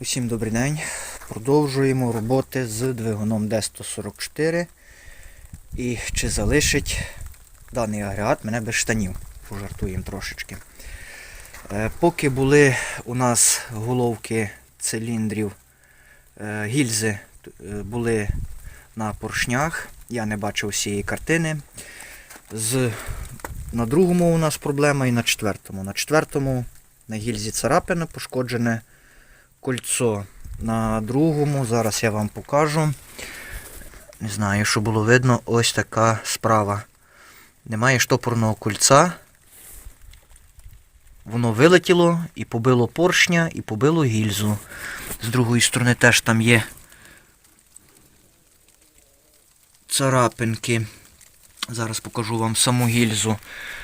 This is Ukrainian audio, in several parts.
Усім добрий день. Продовжуємо роботи з двигуном D144. І чи залишить даний агрегат мене без штанів. Пожартуємо трошечки. Е, Поки були у нас головки циліндрів, е, гільзи е, були на поршнях, я не бачив всієї картини. З, на другому у нас проблема і на четвертому. На четвертому на гільзі царапина пошкоджене кольцо. На другому, зараз я вам покажу. Не знаю, що було видно, ось така справа. Немає штопорного кольця. Воно вилетіло і побило поршня, і побило гільзу. З другої сторони теж там є царапинки. Зараз покажу вам саму гільзу.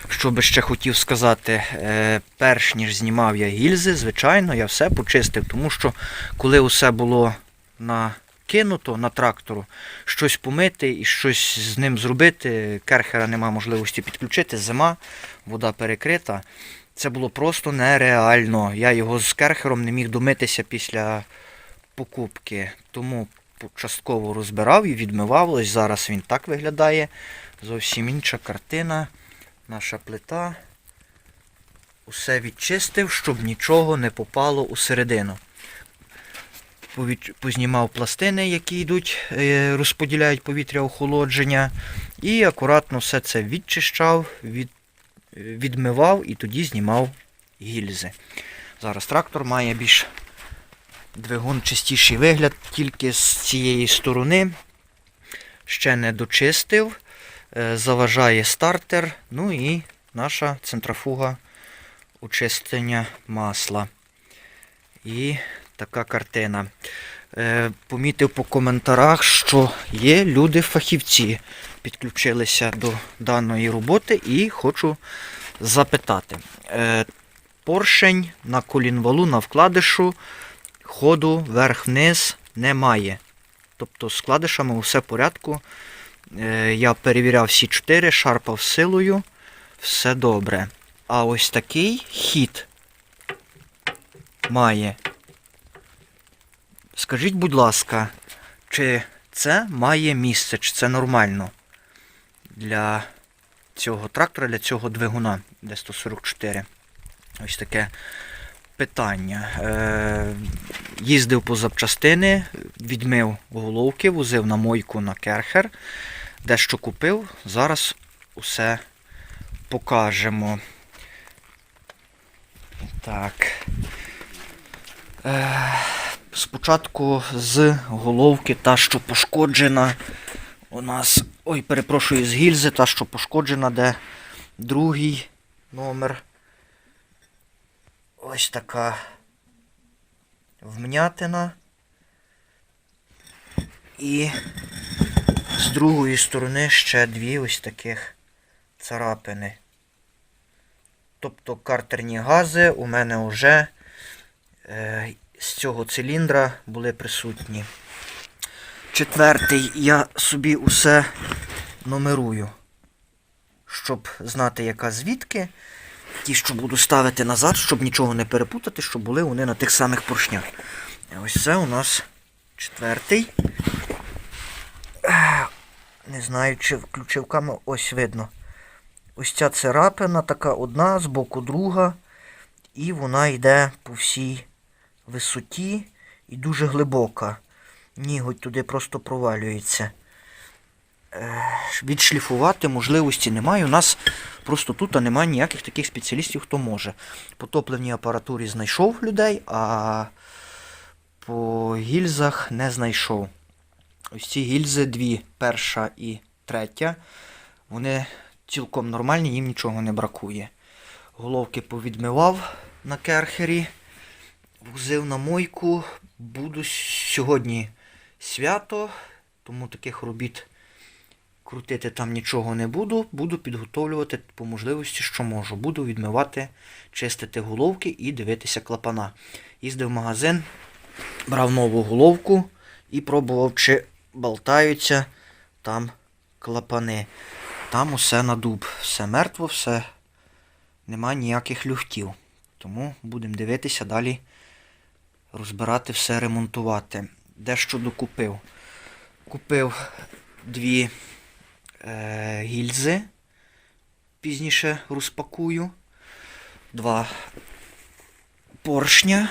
Що би ще хотів сказати, е, перш ніж знімав я гільзи, звичайно, я все почистив, тому що коли усе було накинуто на трактору, щось помити і щось з ним зробити, керхера нема можливості підключити, зима, вода перекрита. Це було просто нереально. Я його з керхером не міг домитися після покупки. Тому частково розбирав і відмивав. Ось зараз він так виглядає. Зовсім інша картина. Наша плита. Усе відчистив, щоб нічого не попало у середину. Познімав пластини, які йдуть, е, розподіляють повітря охолодження. І акуратно все це відчищав, від, відмивав і тоді знімав гільзи. Зараз трактор має більш двигун чистіший вигляд, тільки з цієї сторони. Ще не дочистив. Е, заважає стартер, ну і наша центрофуга очищення масла. І така картина. Е, Помітив по коментарах, що є люди-фахівці, підключилися до даної роботи і хочу запитати. Е, Поршень на колінвалу на вкладишу ходу вверх-вниз немає. Тобто з вкладишами усе в порядку. Е, Я перевіряв всі чотири, шарпав силою, все добре. А ось такий хід має. Скажіть, будь ласка, чи це має місце, чи це нормально для цього трактора, для цього двигуна D144? Ось таке питання. Е, їздив по запчастини, відмив головки, возив на мойку на керхер. Дещо купив, зараз усе покажемо. Так. Е, спочатку з головки та, що пошкоджена. У нас. Ой, перепрошую, з гільзи, та, що пошкоджена, де другий номер. Ось така вмнятина. І з другої сторони ще дві ось таких царапини. Тобто картерні гази у мене вже е, з цього циліндра були присутні. Четвертий я собі усе номерую, щоб знати, яка звідки. Ті, що буду ставити назад, щоб нічого не перепутати, щоб були вони на тих самих поршнях. Ось це у нас четвертий. Не знаю, чи включив камеру. Ось видно. Ось ця царапина така одна, з боку друга. І вона йде по всій висоті і дуже глибока. Ніготь туди просто провалюється. Ех, Відшліфувати можливості немає. У нас просто тут немає ніяких таких спеціалістів, хто може. По топливній апаратурі знайшов людей, а по гільзах не знайшов. Ось ці гільзи дві, перша і третя. Вони цілком нормальні, їм нічого не бракує. Головки повідмивав на керхері, возив на мойку. Буду сьогодні свято, тому таких робіт крутити там нічого не буду. Буду підготовлювати по можливості, що можу. Буду відмивати, чистити головки і дивитися клапана. Їздив в магазин, брав нову головку і пробував, чи болтаються там клапани. Там усе на дуб, все мертво, все, нема ніяких люфтів. Тому будемо дивитися далі розбирати все, ремонтувати. Дещо докупив. Купив дві е, гільзи. Пізніше розпакую. Два поршня.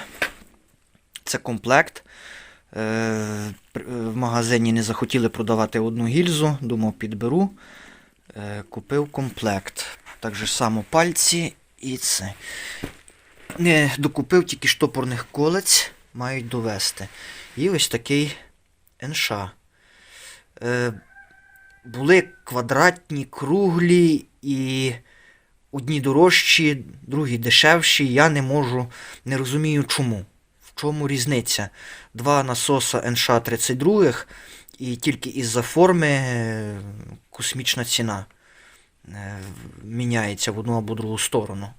Це комплект. Е, е, в магазині не захотіли продавати одну гільзу, думав, підберу. Купив комплект. Так же само пальці і це. Не докупив тільки штопорних колець, мають довести. І ось такий НШ. Були квадратні, круглі і одні дорожчі, другі дешевші. Я не можу, не розумію чому. В чому різниця? Два насоса НШ-32 і тільки із-за форми е, космічна ціна е, міняється в одну або другу сторону.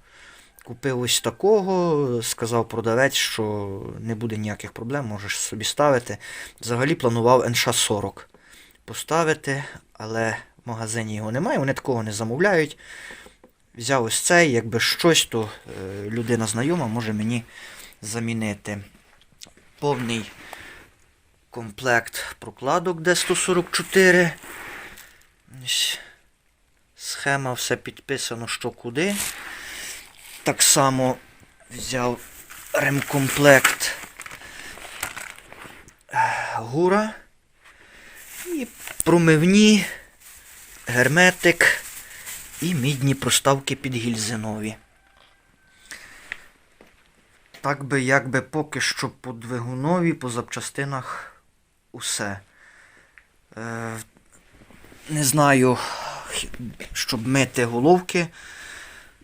Купив ось такого, сказав продавець, що не буде ніяких проблем, можеш собі ставити. Взагалі планував НШ-40 поставити, але в магазині його немає, вони такого не замовляють. Взяв ось цей, якби щось, то е, людина знайома може мені замінити. Повний комплект прокладок D144. Схема, все підписано, що куди. Так само взяв ремкомплект гура і промивні, герметик і мідні проставки під гільзи нові. Так би, якби поки що по двигунові, по запчастинах усе. Е, не знаю, щоб мити головки.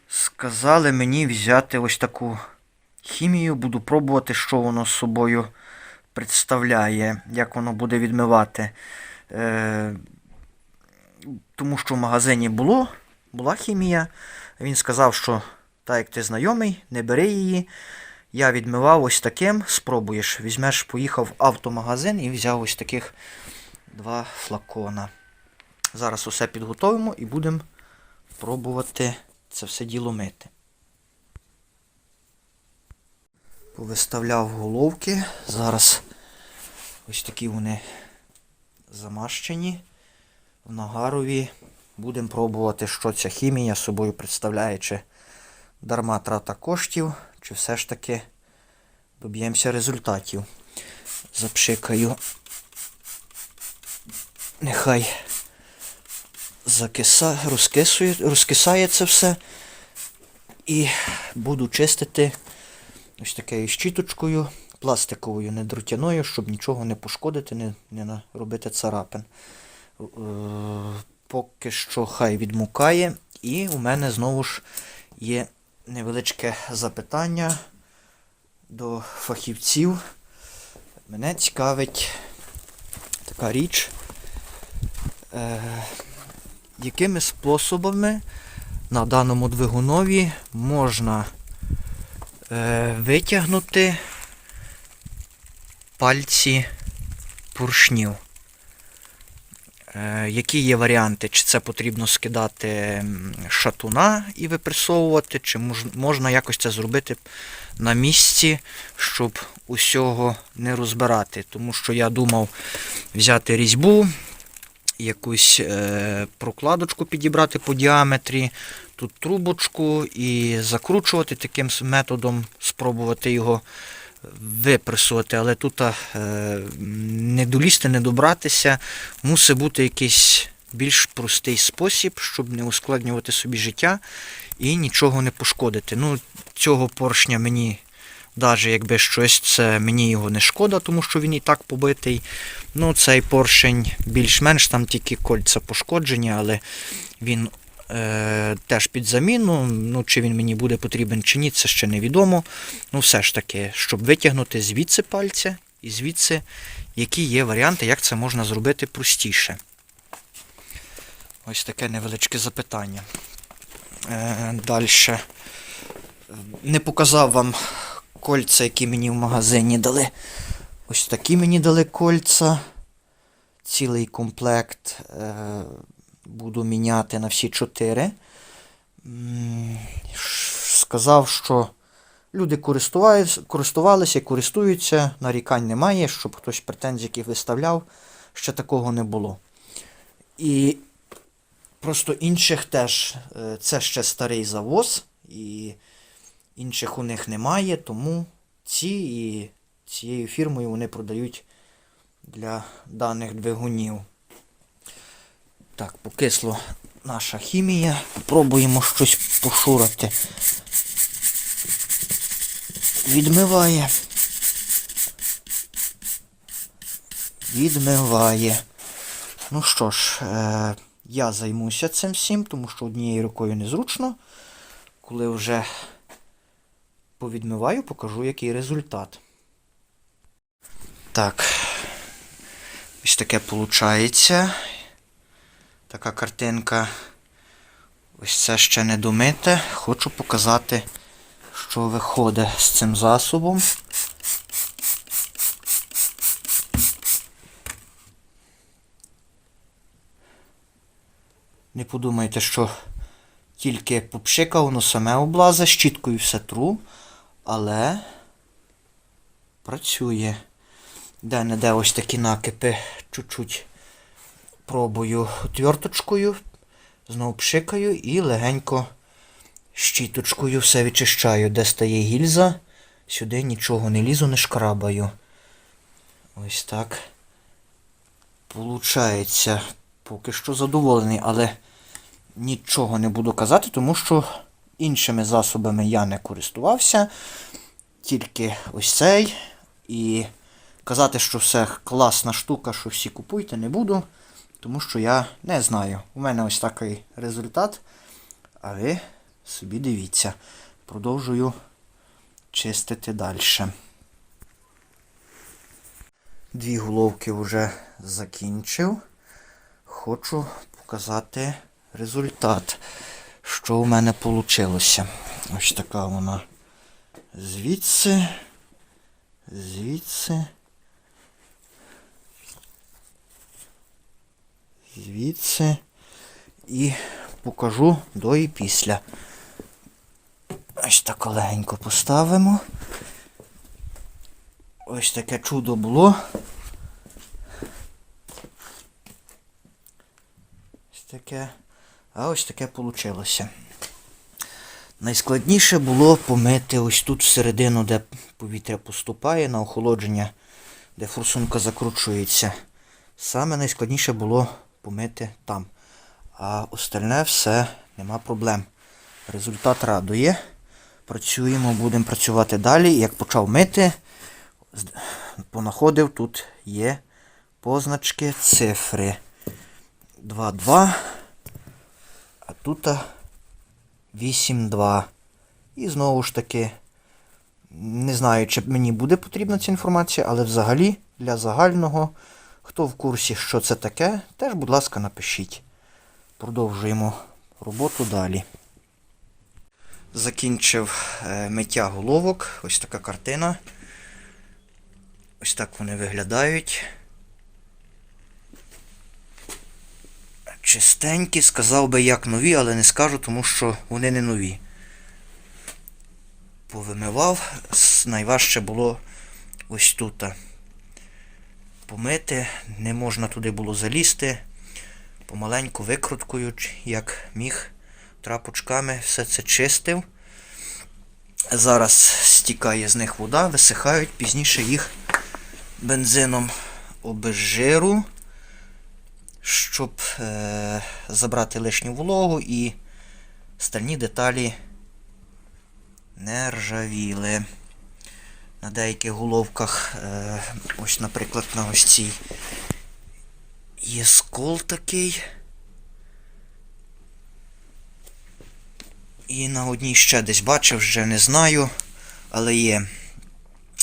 Сказали мені взяти ось таку хімію. Буду пробувати, що воно з собою представляє, як воно буде відмивати. Е, тому що в магазині було, була хімія. Він сказав, що так як ти знайомий, не бери її. Я відмивав ось таким, спробуєш. Візьмеш, поїхав в автомагазин і взяв ось таких два флакона. Зараз усе підготовимо і будемо пробувати це все діло мити. Повиставляв головки. Зараз ось такі вони замащені в нагарові. Будемо пробувати, що ця хімія собою представляє, чи дарма трата коштів, чи все ж таки доб'ємося результатів. Запшикаю. Нехай закиса... розкисує... розкисає це все. І буду чистити ось такою щіточкою, пластиковою, не дротяною, щоб нічого не пошкодити, не, не наробити царапин. Е, Поки що хай відмукає. І у мене знову ж є невеличке запитання до фахівців. Мене цікавить така річ. Е, якими способами на даному двигунові можна е, витягнути пальці поршнів. Е, які є варіанти? Чи це потрібно скидати шатуна і випресовувати, чи можна якось це зробити на місці, щоб усього не розбирати. Тому що я думав взяти різьбу, якусь е, прокладочку підібрати по діаметрі, тут трубочку і закручувати таким методом, спробувати його випресувати, але тут е, не долізти, не добратися, мусить бути якийсь більш простий спосіб, щоб не ускладнювати собі життя і нічого не пошкодити. Ну, цього поршня мені, навіть якби щось, це мені його не шкода, тому що він і так побитий. Ну, цей поршень більш-менш там тільки кольця пошкоджені, але він е, теж під заміну. Ну, чи він мені буде потрібен чи ні, це ще невідомо. Ну, все ж таки, щоб витягнути звідси пальця і звідси, які є варіанти, як це можна зробити простіше. Ось таке невеличке запитання. Е, Далі. Не показав вам кольця, які мені в магазині дали. Ось такі мені дали кольця. Цілий комплект е, буду міняти на всі чотири. Сказав, що Люди користувалися і користуються, нарікань немає, щоб хтось претензій яких виставляв, ще такого не було. І просто інших теж е, це ще старий завоз, і інших у них немає, тому ці і цією фірмою вони продають для даних двигунів. Так, покисло наша хімія. Попробуємо щось пошурати. Відмиває. Відмиває. Ну що ж, е, я займуся цим всім, тому що однією рукою незручно. Коли вже повідмиваю, покажу, який результат. Так. Ось таке виходить. Така картинка. Ось це ще не домите. Хочу показати, що виходить з цим засобом. Не подумайте, що тільки попшикав, воно саме облазе, щіткою все тру, але працює. Де-не-де ось такі накипи чуть-чуть пробую отверточкою, знову пшикаю і легенько щіточкою все відчищаю, де стає гільза. Сюди нічого не лізу, не шкрабаю. Ось так. Получається, поки що задоволений, але нічого не буду казати, тому що іншими засобами я не користувався. Тільки ось цей. І казати, що все класна штука, що всі купуйте, не буду. Тому що я не знаю. У мене ось такий результат. А ви собі дивіться. Продовжую чистити далі. Дві головки вже закінчив. Хочу показати результат, що у мене вийшло. Ось така вона звідси, звідси. Звідси і покажу до і після. Ось так легенько поставимо. Ось таке чудо було. Ось таке. А ось таке вийшло. Найскладніше було помити ось тут всередину, де повітря поступає на охолодження, де форсунка закручується. Саме найскладніше було помити там. А остальне все нема проблем. Результат радує. Працюємо, будемо працювати далі. Як почав мити, понаходив, тут є позначки цифри. 2-2. А тут 8-2. І знову ж таки, не знаю, чи мені буде потрібна ця інформація, але взагалі для загального. Хто в курсі, що це таке, теж, будь ласка, напишіть. Продовжуємо роботу далі. Закінчив е, миття головок. Ось така картина. Ось так вони виглядають. Чистенькі, сказав би як нові, але не скажу, тому що вони не нові. Повимивав. Найважче було ось тут помити, не можна туди було залізти. Помаленьку викруткою, як міг, трапочками все це чистив. Зараз стікає з них вода, висихають, пізніше їх бензином обезжиру, щоб е- забрати лишню вологу і стальні деталі не ржавіли. На деяких головках, е, ось, наприклад, на ось цій є скол такий. І на одній ще десь бачив, вже не знаю, але є.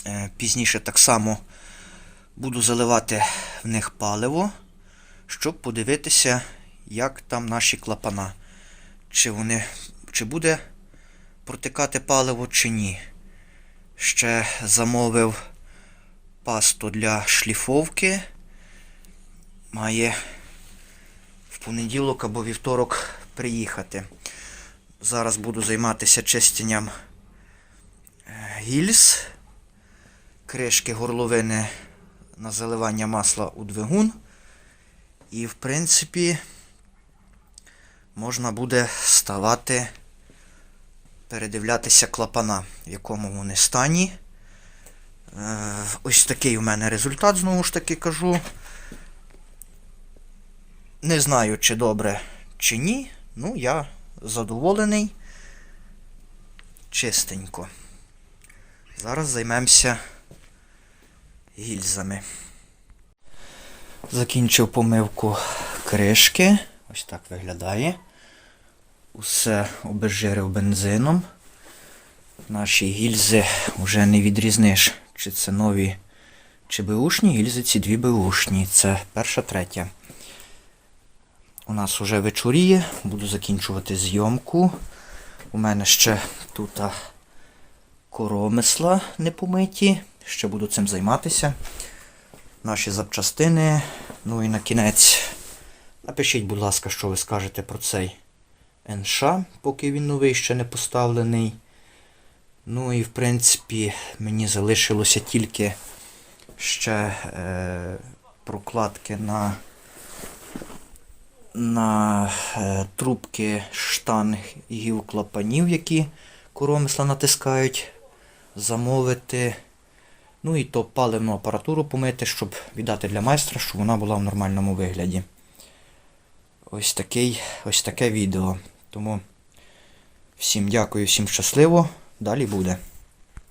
Е, пізніше так само буду заливати в них паливо, щоб подивитися, як там наші клапана. Чи вони, чи буде протикати паливо, чи ні. Ще замовив пасту для шліфовки. Має в понеділок або вівторок приїхати. Зараз буду займатися чистенням е, гільз, кришки горловини на заливання масла у двигун. І, в принципі, можна буде ставати, передивлятися клапана, в якому вони стані. Е, Ось такий у мене результат, знову ж таки кажу. Не знаю, чи добре, чи ні. Ну, я задоволений. Чистенько. Зараз займемося гільзами. Закінчив помивку кришки. Ось так виглядає. Усе обезжирив бензином. Наші гільзи вже не відрізниш, чи це нові, чи беушні. Гільзи ці дві беушні. Це перша, третя. У нас вже вечоріє. Буду закінчувати зйомку. У мене ще тут коромисла не помиті. Ще буду цим займатися. Наші запчастини. Ну і на кінець. Напишіть, будь ласка, що ви скажете про цей НШ, поки він новий ще не поставлений. Ну і в принципі мені залишилося тільки ще е, прокладки на, на е, трубки штангів клапанів, які коромисла натискають, замовити. Ну і то паливну апаратуру помити, щоб віддати для майстра, щоб вона була в нормальному вигляді. Ось, такий, ось таке відео. Тому всім дякую, всім щасливо. Далі буде.